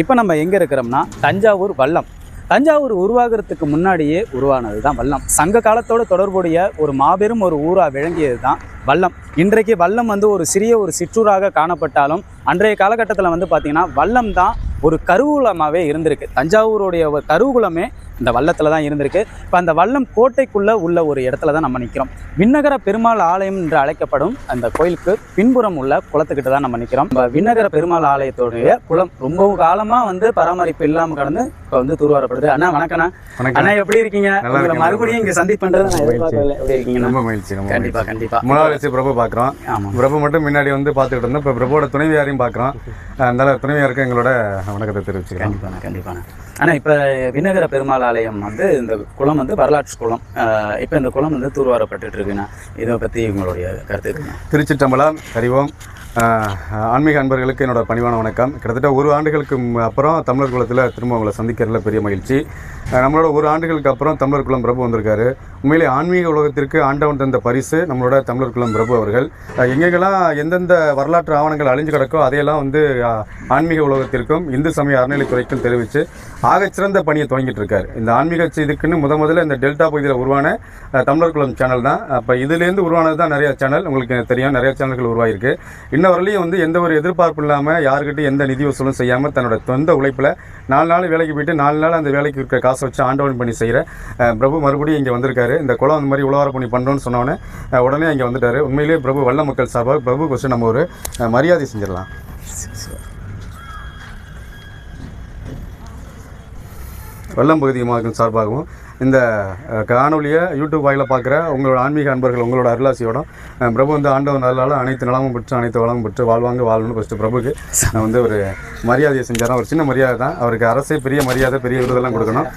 இப்போ நம்ம எங்கே இருக்கிறோம்னா தஞ்சாவூர் வல்லம். தஞ்சாவூர் உருவாகிறதுக்கு முன்னாடியே உருவானது தான் வல்லம். சங்க காலத்தோட தொடர்புடைய ஒரு மாபெரும் ஒரு ஊராக விளங்கியது தான் வல்லம். இன்றைக்கு வல்லம் வந்து ஒரு சிறிய ஒரு சிற்றூராக காணப்பட்டாலும் அன்றைய காலகட்டத்தில் வந்து பார்த்திங்கன்னா வல்லம் தான் ஒரு கருவூலமாகவே இருந்திருக்கு. தஞ்சாவூருடைய ஒரு கருவூலமே இந்த வல்லத்தில் தான் இருந்திருக்கு. இப்போ அந்த வல்லம் கோட்டைக்குள்ளே உள்ள ஒரு இடத்துல தான் நம்ம நிற்கிறோம் விண்ணகர பெருமாள் ஆலயம் என்று அழைக்கப்படும் அந்த கோயிலுக்கு பின்புறம் உள்ள குளத்துக்கிட்ட தான் நம்ம நிற்கிறோம் விண்ணகர பெருமாள் ஆலயத்துடைய குளம் ரொம்ப காலமாக வந்து பராமரிப்பு இல்லாமல் கடந்து இப்போ வந்து தூர்வாரப்படுது. அண்ணா வணக்கண்ணா. அண்ணா எப்படி இருக்கீங்க. மறுபடியும் இங்கே சந்திப்புன்றது நான் எதிர்பார்க்கல. எப்படி இருக்கீங்கண்ணா? ரொம்ப மகிழ்ச்சி ரொம்ப கண்டிப்பா கண்டிப்பா. மூணாவது வச்சு பிரபு பார்க்குறோம் ஆமாம் பிரபு மட்டும் முன்னாடி வந்து பார்த்துக்கிட்டு இருந்தோம். இப்போ பிரபுவோட துணைவியாரையும் பார்க்குறோம் அதனால துணைவியாருக்கு எங்களோட வணக்கத்தை தெரிவிச்சுக்கிறோம். கண்டிப்பாண்ணா கண்டிப்பாண்ணா. ஆனால் இப்போ விண்ணகர பெருமாள் ஆலயம் வந்து இந்த குளம் வந்து வரலாற்று குளம். இப்போ இந்த குளம் வந்து தூர்வாரப்பட்டு இருக்குண்ணா. இதை பற்றி உங்களுடைய கருத்து இருக்குண்ணா. திருச்சிட்டம்பலம் அறிவோம் ஆன்மீக அன்பர்களுக்கு என்னோட பணிவான வணக்கம். கிட்டத்தட்ட ஒரு ஆண்டுகளுக்கு அப்புறம் தமிழர் குலத்தில் திரும்ப உங்களை சந்திக்கிறதுல பெரிய மகிழ்ச்சி. நம்மளோட ஒரு ஆண்டுகளுக்கு அப்புறம் தமிழர் குலம் பிரபு வந்திருக்காரு. உண்மையிலே ஆன்மீக உலகத்திற்கு ஆண்டவன் தந்த பரிசு நம்மளோட தமிழர் குலம் பிரபு அவர்கள். எங்கெங்கெல்லாம் எந்தெந்த வரலாற்று ஆவணங்கள் அழிஞ்சு கிடக்கோ அதையெல்லாம் வந்து ஆன்மீக உலகத்திற்கும் இந்து சமய அறநிலைத்துறைக்கும் தெரிவித்து ஆகச்சிறந்த பணியை துவங்கிட்டு இருக்கார். இந்த ஆன்மீக இதுக்குன்னு முத முதல்ல இந்த டெல்டா பகுதியில் உருவான தமிழர் குலம் சேனல் தான். அப்போ இதுலேருந்து உருவானது தான் நிறைய சேனல். உங்களுக்கு தெரியும் நிறைய சேனல்கள் உருவாயிருக்கு. இன்ன வரலையும் வந்து எந்த ஒரு எதிர்பார்ப்பு இல்லாமல் யாருக்கிட்டையும் எந்த நிதி வசூலும் செய்யாமல் தன்னோட சொந்த உழைப்பில் நாலு நாள் வேலைக்கு போயிட்டு நாலு நாள் அந்த வேலைக்கு இருக்கிற காசை வச்சு ஆண்டவன் பண்ணி செய்கிற பிரபு மறுபடியும் இங்கே வந்திருக்காரு. இந்த குளம் அந்த மாதிரி உழவார பண்ணி பண்ணுறோன்னு சொன்னோன்னே உடனே இங்கே வந்துட்டார். உண்மையிலேயே பிரபு வல்ல மக்கள் சார்பாக பிரபு கொஸ்டின் நம்ம ஒரு மரியாதை செஞ்சிடலாம். வெள்ளம் பகுதி மக்கள் சார்பாகவும் இந்த காணொலியை யூடியூப் வாயில் பார்க்குற உங்களோட ஆன்மீக அன்பர்கள் உங்களோட அருளாசியோட பிரபு வந்து ஆண்டவன் நல்லால் அனைத்து நலமும் பெற்று அனைத்து வளமும் பெற்று வாழ்வாங்க வாழணும்னு ஃபஸ்ட்டு பிரபுக்கு. நான் வந்து ஒரு மரியாதையை செஞ்சாரன் ஒரு சின்ன மரியாதை தான். அவருக்கு அரசே பெரிய மரியாதை பெரிய விருதெல்லாம் கொடுக்கணும்.